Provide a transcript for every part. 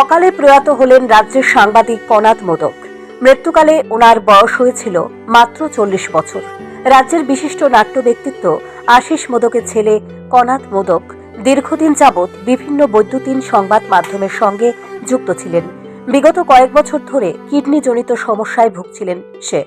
অকালে প্রয়াত হলেন রাজ্যের সাংবাদিক কনাদ মোদক। মৃত্যুকালে ওনার বয়স হয়েছিল মাত্র চল্লিশ বছর। রাজ্যের বিশিষ্ট নাট্য ব্যক্তিত্ব আশিস মোদকের ছেলে কনাদ মোদক দীর্ঘদিন যাবৎ বিভিন্ন বৈদ্যুতিন সংবাদ মাধ্যমের সঙ্গে যুক্ত ছিলেন। বিগত কয়েক বছর ধরে কিডনিজনিত সমস্যায় ভুগছিলেন সে।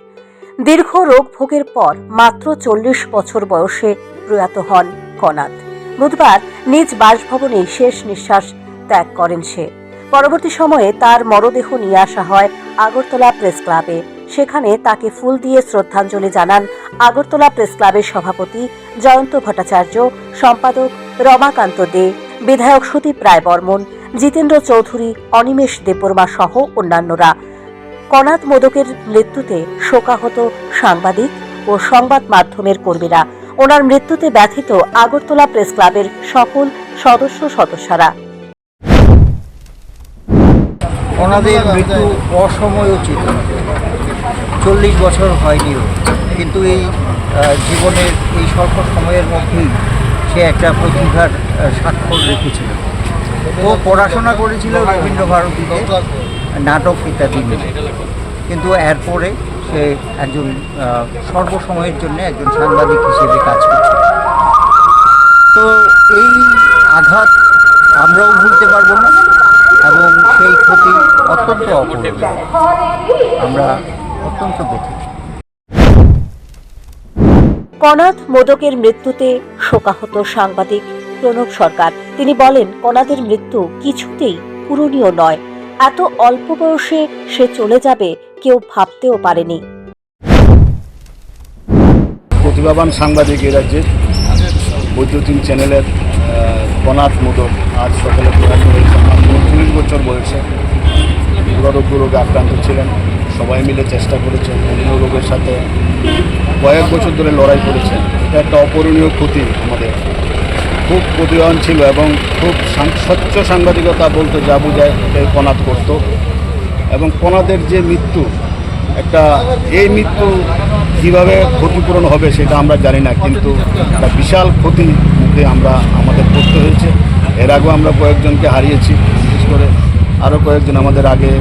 দীর্ঘ রোগ ভোগের পর মাত্র চল্লিশ বছর বয়সে প্রয়াত হন কনাদ বুধবার নিজ বাসভবনে শেষ নিঃশ্বাস ত্যাগ করেন সে। পরবর্তী সময়ে তার মরদেহ নিয়ে আসা হয় আগরতলা প্রেস ক্লাবে। সেখানে তাকে ফুল দিয়ে শ্রদ্ধাঞ্জলি জানান আগরতলা প্রেস ক্লাবের সভাপতি জয়ন্ত ভট্টাচার্য, সম্পাদক রমাকান্ত দে, বিধায়ক সুদীপ রায় বর্মন, জিতেন্দ্র চৌধুরী, অনিমেষ দেববর্মা সহ অন্যান্যরা। কনাদ মোদকের মৃত্যুতে শোকাহত সাংবাদিক ও সংবাদ মাধ্যমের কর্মীরা। ওনার মৃত্যুতে ব্যথিত আগরতলা প্রেস ক্লাবের সকল সদস্য সদস্যরা ওনাদের মৃত্যু অসময়োচিত চল্লিশ বছর হয়নি ওর। কিন্তু এই জীবনের এই স্বল্প সময়ের মধ্যেই সে একটা প্রতিভার স্বাক্ষর রেখেছিল। ও পড়াশোনা করেছিল রবীন্দ্র ভারতীতে, নাটক ইত্যাদি কিন্তু এরপরে সে একজন সর্বসময়ের জন্য একজন সাংবাদিক হিসেবে কাজ করছে। তো এই আঘাত আমরাও ভুলতে পারব না। এবং সেই ক্ষতি অত্যন্ত অপূরণীয় আমরা অত্যন্ত দেখি কনাদ মোদকের মৃত্যুতে শোকাহত সাংবাদিক প্রণব সরকার। তিনি বলেন কনাদের মৃত্যু কিছুতেই পূরণীয় নয়। এত অল্প বয়সে সে চলে যাবে কেউ ভাবতেও পারেনি। প্রতিভাবান সাংবাদিক এই রাজ্যে। বৈদ্যুতিন চ্যানেলের কনাথ মোদক আজ সকালে উনত্রিশ বছর বয়সে দুরারোগ্য রোগে আক্রান্ত ছিলেন। সবাই মিলে চেষ্টা করেছেন বিভিন্ন রোগের সাথে। কয়েক বছর ধরে লড়াই করেছেন এটা একটা অপূরণীয় ক্ষতি আমাদের। খুব প্রতিভাবান ছিল এবং খুব স্বচ্ছ সাংবাদিকতা বলতে যা বোঝায় এটাই কনাথ করতো। এবং কণাদের যে মৃত্যু, একটা এই মৃত্যু কীভাবে ক্ষতিপূরণ হবে সেটা আমরা জানি না, কিন্তু একটা বিশাল ক্ষতি আমরা আমাদের করতে হয়েছে। এর আগেও আমরা কয়েকজনকে হারিয়েছি। করে আরও কয়েকজন আমাদের আগে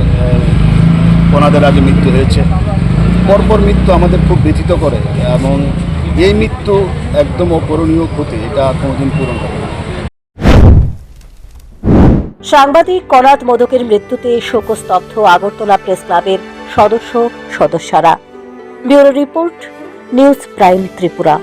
ওনাদের আগে মৃত্যু হয়েছে। পরপর মৃত্যু আমাদের খুব ব্যথিত করে এবং এই মৃত্যু একদম অপূরণীয় ক্ষতি, এটা কোনোদিন পূরণ হবে না। সাংবাদিক কনাদ মোদকের মৃত্যুতে শোকস্তব্ধ আগরতলা প্রেস ক্লাবের সদস্য, সদস্যরা। Bureau report, news prime Tripura.